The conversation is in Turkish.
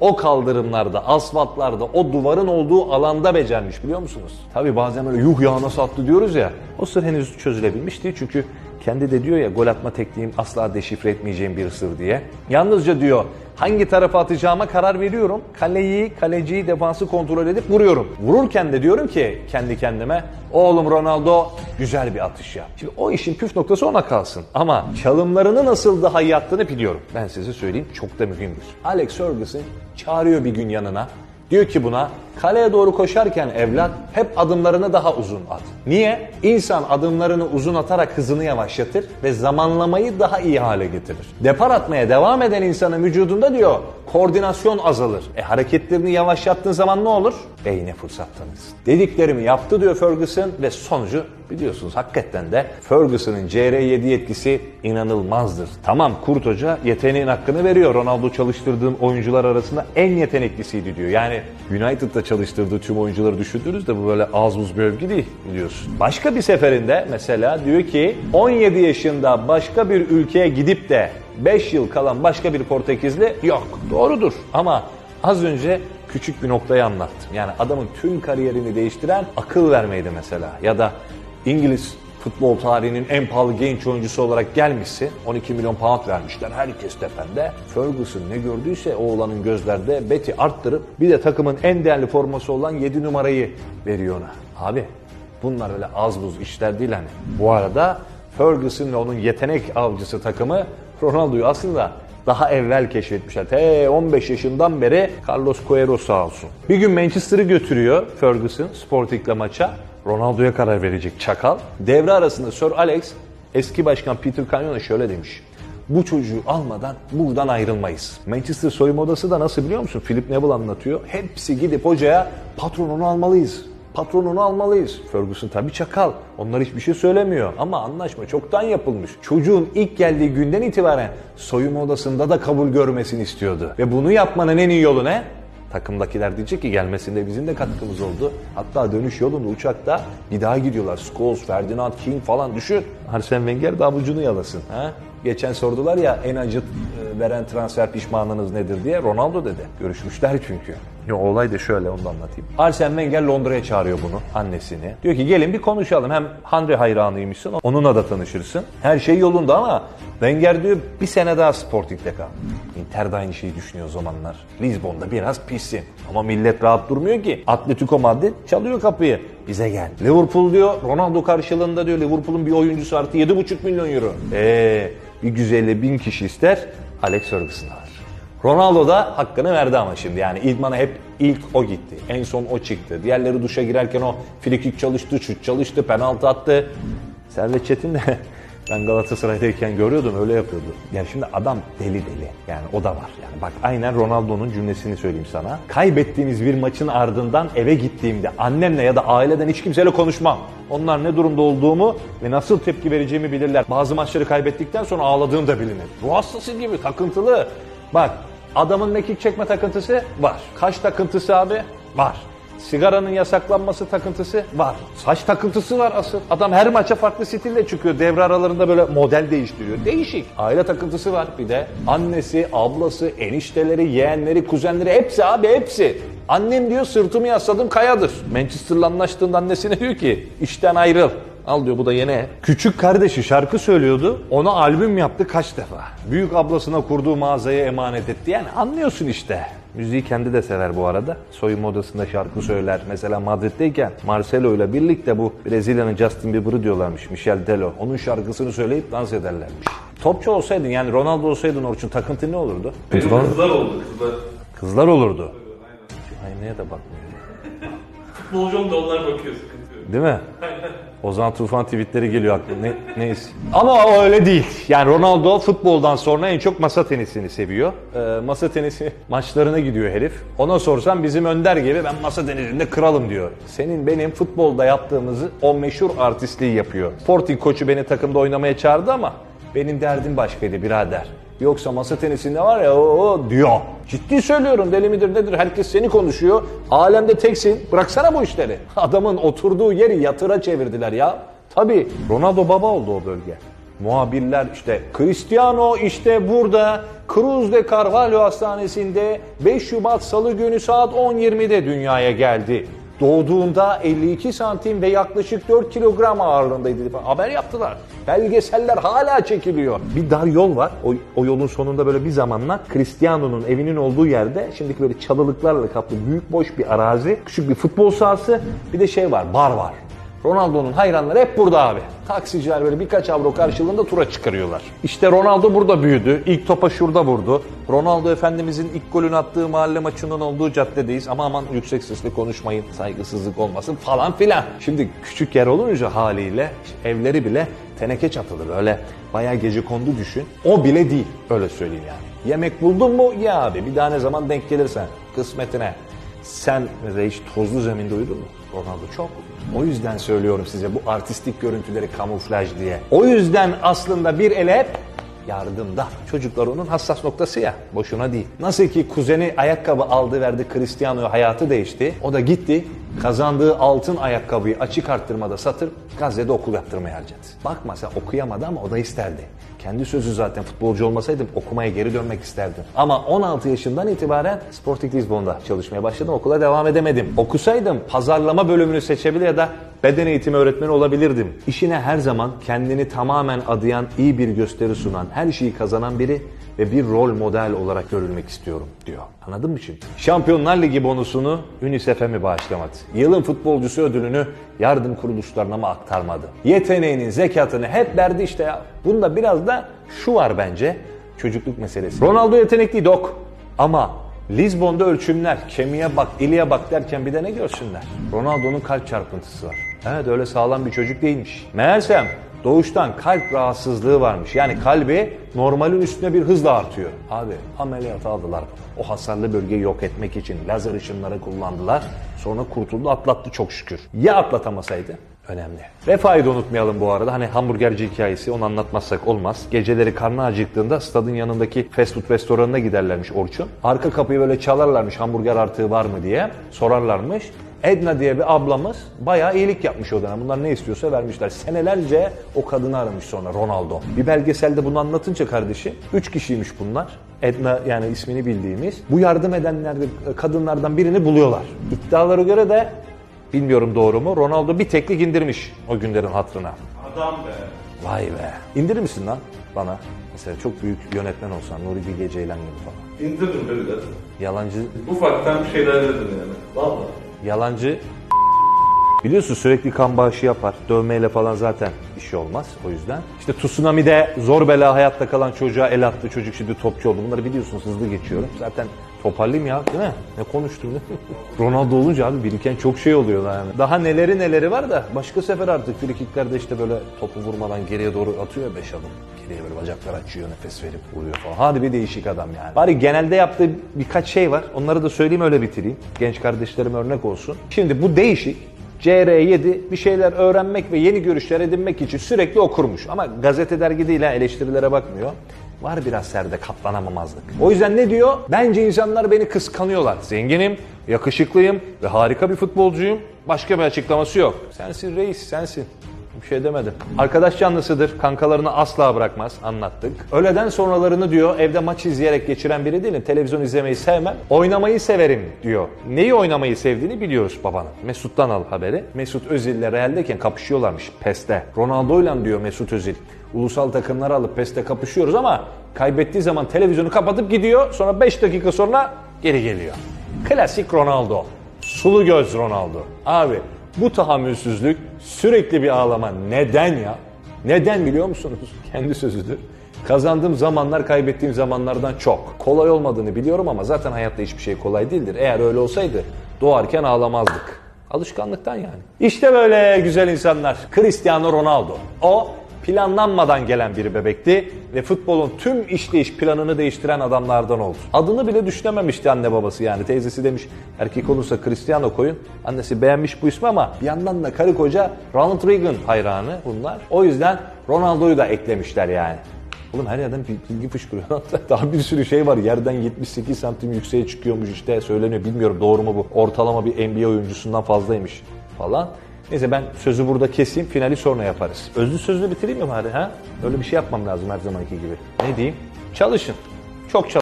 o kaldırımlarda, asfaltlarda, o duvarın olduğu alanda becermiş biliyor musunuz? Tabi bazen böyle yuh ya nasıl attı diyoruz ya. O sır henüz çözülebilmiş değil çünkü kendi de diyor ya gol atma tekniğim asla deşifre etmeyeceğim bir sır diye. Yalnızca diyor hangi tarafa atacağıma karar veriyorum. Kaleyi, kaleciyi, defansı kontrol edip vuruyorum. Vururken de diyorum ki kendi kendime oğlum Ronaldo güzel bir atış yap. Şimdi o işin püf noktası ona kalsın. Ama çalımlarını nasıl daha iyi attığını biliyorum. Ben size söyleyeyim çok da mühimdir. Alex Ferguson çağırıyor bir gün yanına. Diyor ki buna kaleye doğru koşarken evlat hep adımlarını daha uzun at. Niye? İnsan adımlarını uzun atarak hızını yavaşlatır ve zamanlamayı daha iyi hale getirir. Depar atmaya devam eden insanın vücudunda diyor koordinasyon azalır. E hareketlerini yavaşlattığın zaman ne olur? Beyne fırsat tanırsın. Dediklerimi yaptı diyor Ferguson ve sonucu biliyorsunuz hakikaten de Ferguson'ın CR7 yetkisi inanılmazdır. Tamam Kurt Hoca yeteneğin hakkını veriyor. Ronaldo çalıştırdığım oyuncular arasında en yeteneklisiydi diyor. Yani United'da çalıştırdığı tüm oyuncuları düşündüğünüzde bu böyle az buz bir övgü değil biliyorsun. Başka bir seferinde mesela diyor ki 17 yaşında başka bir ülkeye gidip de 5 yıl kalan başka bir Portekizli yok. Doğrudur ama az önce küçük bir noktayı anlattım. Yani adamın tüm kariyerini değiştiren akıl vermeydi mesela. Ya da İngiliz futbol tarihinin en pahalı genç oyuncusu olarak gelmişsin. 12 milyon pound vermişler. Herkes tepende. Ferguson ne gördüyse oğlanın gözlerde beti arttırıp bir de takımın en değerli forması olan 7 numarayı veriyor ona. Abi bunlar öyle az buz işler değil hani. Bu arada Ferguson ve onun yetenek avcısı takımı Ronaldo'yu aslında daha evvel keşfetmişler. T 15 yaşından beri Carlos Queiroz sağ olsun. Bir gün Manchester'ı götürüyor Ferguson Sporting'le maça. Ronaldo'ya karar verecek çakal. Devre arasında Sir Alex eski başkan Peter Canyona şöyle demiş. Bu çocuğu almadan buradan ayrılmayız. Manchester soyunma odası da nasıl biliyor musun? Philip Neville anlatıyor. Hepsi gidip hocaya patron onu almalıyız. Patron onu almalıyız. Ferguson tabii çakal. Onlar hiçbir şey söylemiyor. Ama anlaşma çoktan yapılmış. Çocuğun ilk geldiği günden itibaren soyunma odasında da kabul görmesini istiyordu. Ve bunu yapmanın en iyi yolu ne? Takımdakiler diyecek ki gelmesinde bizim de katkımız oldu. Hatta dönüş yolunda uçakta bir daha gidiyorlar. Scholes, Ferdinand, King falan düşün. Arsene Wenger de avucunu yalasın. Ha? Geçen sordular ya en acıt e, veren transfer pişmanlığınız nedir diye. Ronaldo dedi. Görüşmüşler çünkü. Yo, olay da şöyle onu da anlatayım. Arsene Wenger Londra'ya çağırıyor bunu annesini. Diyor ki gelin bir konuşalım. Hem Henry hayranıymışsın onunla da tanışırsın. Her şey yolunda ama Wenger diyor bir sene daha Sporting'de kal. Inter de aynı şeyi düşünüyor zamanlar. Lisbon'da biraz pissin. Ama millet rahat durmuyor ki. Atletico Madrid çalıyor kapıyı. Bize gel. Liverpool diyor Ronaldo karşılığında diyor Liverpool'un bir oyuncusu artı 7,5 milyon euro. Eee bir güzeli bin kişi ister Alex Ferguson. Ronaldo da hakkını verdi ama şimdi yani idmana hep ilk o gitti. En son o çıktı. Diğerleri duşa girerken o frikik çalıştı, şut çalıştı, penaltı attı. Servet Çetin de ben Galatasaray'dayken görüyordum öyle yapıyordu. Yani şimdi adam deli deli. Yani o da var. Yani bak aynen Ronaldo'nun cümlesini söyleyeyim sana. Kaybettiğimiz bir maçın ardından eve gittiğimde annemle ya da aileden hiç kimseyle konuşmam. Onlar ne durumda olduğumu ve nasıl tepki vereceğimi bilirler. Bazı maçları kaybettikten sonra ağladığım da bilinir. Ruh hastası gibi takıntılı. Bak adamın mekik çekme takıntısı var. Kaş takıntısı abi var. Sigaranın yasaklanması takıntısı var. Saç takıntısı var asıl. Adam her maça farklı stille çıkıyor. Devre aralarında böyle model değiştiriyor. Değişik. Aile takıntısı var bir de. Annesi, ablası, enişteleri, yeğenleri, kuzenleri hepsi abi hepsi. Annem diyor sırtımı yasladım kayadır. Manchester'la anlaştığında annesine diyor ki işten ayrıl. Al diyor bu da yeni. Küçük kardeşi şarkı söylüyordu. Ona albüm yaptı kaç defa. Büyük ablasına kurduğu mağazaya emanet etti. Yani anlıyorsun işte. Müziği kendi de sever bu arada. Soyunma odasında şarkı söyler. Mesela Madrid'deyken Marcelo ile birlikte bu Brezilya'nın Justin Bieber'ı diyorlarmış. Michel Telo. Onun şarkısını söyleyip dans ederlermiş. Topçu olsaydın yani Ronaldo olsaydın Orçun takıntı ne olurdu? Benim kızlar oldu kızlar. Kızlar olurdu. Aynaya da bakmıyor. Futbolcum da onlar bakıyor sıkıntı yok. Değil mi? O zaman Tufan tweetleri geliyor aklıma. Ne, neyse. Ama o öyle değil. Yani Ronaldo futboldan sonra en çok masa tenisini seviyor. Ee, masa tenisi maçlarına gidiyor herif. Ona sorsam bizim Önder gibi ben masa tenisinde kralım diyor. Senin benim futbolda yaptığımızı o meşhur artistliği yapıyor. Sporting koçu beni takımda oynamaya çağırdı ama benim derdim başkaydı birader. Yoksa masa tenisinde var ya o, diyor. Ciddi söylüyorum deli midir nedir herkes seni konuşuyor. Alemde teksin bıraksana bu işleri. Adamın oturduğu yeri yatıra çevirdiler ya. Tabii Ronaldo baba oldu o bölge. muhabirler işte Cristiano işte burada Cruz de Carvalho Hastanesi'nde 5 Şubat Salı günü saat 10.20'de dünyaya geldi. Doğduğunda 52 santim ve yaklaşık 4 kilogram ağırlığındaydı. Haber yaptılar. Belgeseller hala çekiliyor. Bir dar yol var. O, o yolun sonunda böyle bir zamanlar Cristiano'nun evinin olduğu yerde şimdiki böyle çalılıklarla kaplı büyük boş bir arazi, küçük bir futbol sahası, bir de şey var, bar var. Ronaldo'nun hayranları hep burada abi. Taksiciler böyle birkaç avro karşılığında tura çıkarıyorlar. İşte Ronaldo burada büyüdü. İlk topa şurada vurdu. Ronaldo Efendimizin ilk golünü attığı mahalle maçının olduğu caddedeyiz. Ama aman yüksek sesle konuşmayın, saygısızlık olmasın falan filan. Şimdi küçük yer olunca haliyle evleri bile teneke çatılı böyle bayağı gece kondu düşün. O bile değil öyle söyleyeyim yani. Yemek buldun mu ya abi bir daha ne zaman denk gelirsen kısmetine. Sen mesela hiç tozlu zeminde uyudun mu? Ronaldo çok. O yüzden söylüyorum size bu artistik görüntüleri kamuflaj diye. O yüzden aslında bir ele hep yardımda. Çocuklar onun hassas noktası ya. Boşuna değil. Nasıl ki kuzeni ayakkabı aldı verdi Cristiano'ya hayatı değişti. O da gitti kazandığı altın ayakkabıyı açık arttırmada satır Gazze'de okul yaptırmaya harcadı. Bakma sen okuyamadı ama o da isterdi. Kendi sözü zaten futbolcu olmasaydım okumaya geri dönmek isterdim. Ama 16 yaşından itibaren Sporting Lisbon'da çalışmaya başladım. Okula devam edemedim. Okusaydım pazarlama bölümünü seçebilir ya da beden eğitimi öğretmeni olabilirdim. İşine her zaman kendini tamamen adayan, iyi bir gösteri sunan, her şeyi kazanan biri ve bir rol model olarak görülmek istiyorum diyor. Anladın mı şimdi? Şampiyonlar Ligi bonusunu UNICEF'e mi bağışlamadı? Yılın futbolcusu ödülünü yardım kuruluşlarına mı aktarmadı? Yeteneğinin zekatını hep verdi işte ya. Bunda biraz da şu var bence. Çocukluk meselesi. Ronaldo yetenekli dok. Ama Lizbon'da ölçümler, kemiğe bak, iliğe bak derken bir de ne görsünler? Ronaldo'nun kalp çarpıntısı var. Evet öyle sağlam bir çocuk değilmiş. Meğersem doğuştan kalp rahatsızlığı varmış. Yani kalbi normalin üstüne bir hızla artıyor. Abi ameliyat aldılar. O hasarlı bölgeyi yok etmek için lazer ışınları kullandılar. Sonra kurtuldu atlattı çok şükür. Ya atlatamasaydı? Önemli. Vefa'yı da unutmayalım bu arada. Hani hamburgerci hikayesi onu anlatmazsak olmaz. Geceleri karnı acıktığında stadın yanındaki fast food restoranına giderlermiş Orçun. Arka kapıyı böyle çalarlarmış hamburger artığı var mı diye. Sorarlarmış. Edna diye bir ablamız bayağı iyilik yapmış o dönem. Bunlar ne istiyorsa vermişler. Senelerce o kadını aramış sonra Ronaldo. Bir belgeselde bunu anlatınca kardeşi, üç kişiymiş bunlar. Edna yani ismini bildiğimiz. Bu yardım edenler kadınlardan birini buluyorlar. İddialara göre de bilmiyorum doğru mu Ronaldo bir teklik indirmiş o günlerin hatırına. Adam be. Vay be. İndirir misin lan bana? Mesela çok büyük yönetmen olsan Nuri Bilge Ceylan gibi falan. İndiririm be biraz. Yalancı, Ufaktan bir şeyler dedim yani. Valla. Yalancı Biliyorsun sürekli kan bağışı yapar. Dövmeyle falan zaten işi olmaz o yüzden. İşte Tsunami'de zor bela hayatta kalan çocuğa el attı. Çocuk şimdi topçu oldu. Bunları biliyorsunuz hızlı geçiyorum. Zaten toparlayayım ya değil mi? Ne konuştum değil mi? Ronaldo olunca abi biriken çok şey oluyor yani. Daha neleri neleri var da başka sefer artık frikiklerde işte böyle topu vurmadan geriye doğru atıyor ya beş adım. Geriye böyle bacaklar açıyor nefes verip vuruyor falan. Hadi bir değişik adam yani. Bari genelde yaptığı birkaç şey var. Onları da söyleyeyim öyle bitireyim. Genç kardeşlerim örnek olsun. Şimdi bu değişik. CR7 bir şeyler öğrenmek ve yeni görüşler edinmek için sürekli okurmuş. Ama gazete dergi değil ha eleştirilere bakmıyor. Var biraz serde katlanamamazlık. O yüzden ne diyor? Bence insanlar beni kıskanıyorlar. Zenginim, yakışıklıyım ve harika bir futbolcuyum. Başka bir açıklaması yok. Sensin reis, sensin. Bir şey demedim. Arkadaş canlısıdır. Kankalarını asla bırakmaz. Anlattık. Öğleden sonralarını diyor evde maç izleyerek geçiren biri değilim. Televizyon izlemeyi sevmem. Oynamayı severim diyor. Neyi oynamayı sevdiğini biliyoruz babanın. Mesut'tan al haberi. Mesut Özil'le Real'deyken kapışıyorlarmış PES'te. Ronaldo'yla diyor Mesut Özil. Ulusal takımları alıp PES'te kapışıyoruz ama kaybettiği zaman televizyonu kapatıp gidiyor. Sonra 5 dakika sonra geri geliyor. Klasik Ronaldo. Sulu göz Ronaldo. Abi bu tahammülsüzlük sürekli bir ağlama. Neden ya? Neden biliyor musunuz? Kendi sözüdür. Kazandığım zamanlar kaybettiğim zamanlardan çok. Kolay olmadığını biliyorum ama zaten hayatta hiçbir şey kolay değildir. Eğer öyle olsaydı doğarken ağlamazdık. Alışkanlıktan yani. İşte böyle güzel insanlar. Cristiano Ronaldo. O planlanmadan gelen bir bebekti ve futbolun tüm işleyiş planını değiştiren adamlardan oldu. Adını bile düşünememişti anne babası yani. Teyzesi demiş erkek olursa Cristiano koyun. Annesi beğenmiş bu ismi ama bir yandan da karı koca Ronald Reagan hayranı bunlar. O yüzden Ronaldo'yu da eklemişler yani. Oğlum her yerden bilgi fışkırıyor. Daha bir sürü şey var. Yerden 78 santim yükseğe çıkıyormuş işte söyleniyor. Bilmiyorum doğru mu bu. Ortalama bir NBA oyuncusundan fazlaymış falan. Neyse ben sözü burada keseyim, finali sonra yaparız. Özlü sözlü bitireyim mi bari ha? Öyle bir şey yapmam lazım her zamanki gibi. Ne diyeyim? Çalışın. Çok çalışın.